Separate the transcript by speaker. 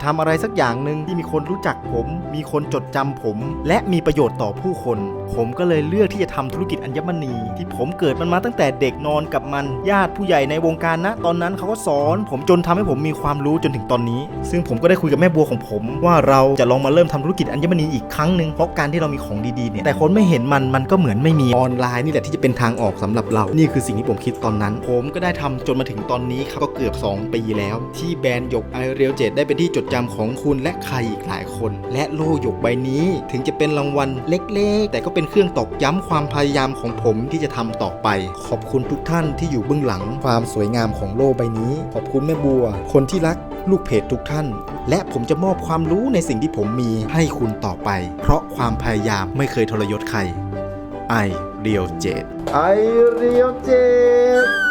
Speaker 1: จะทำอะไรสักอย่างหนึ่งที่มีคนรู้จักผม มีคนจดจำผม และมีประโยชน์ต่อผู้คน ผมก็เลยเลือกที่จะทำธุรกิจอัญมณี ที่ผมเกิดมันมาตั้งแต่เด็กนอนกับมัน ญาติผู้ใหญ่ในวงการนะ ตอนนั้นเขาก็สอน ผมจนทำให้ผมมีความรู้จนถึงตอนนี้ ซึ่งผมก็ได้คุยกับแม่บัวของผม ว่าเราจะลองมาเริ่มทำธุรกิจอัญมณีอีกครั้งหนึ่งเพราะการที่เรามีของดีๆเนี่ยแต่คนไม่เห็นมันมันก็เหมือนไม่มีออนไลน์นี่แหละที่จะเป็นทางออกสำหรับเรา นี่คือสิ่งที่ผมคิดตอนนั้น ผมก็ได้ทำจนมาถึงตอนนี้ครับก็เกือบ 2 ปีแล้ว ที่แบรนด์หยกไอเรียลเจดได้เป็นที่จดจำของคุณและใครอีกหลายคน และโล่หยกใบนี้ ถึงจะเป็นรางวัลเล็ก ๆ แต่ก็เป็นเครื่องตอกย้ำความพยายามของผมที่จะทำต่อไป ขอบคุณทุกท่านที่อยู่เบื้องหลังความสวยงามของโล่ใบนี้ ขอบคุณแม่บัว คนที่รักลูกเพจทุกท่าน และผมจะมอบความรู้ในสิ่งที่ผมมีให้คุณต่อไป เพราะความพยายามไม่เคยทรยศใครไอเรียวเจดไอเรียวเจด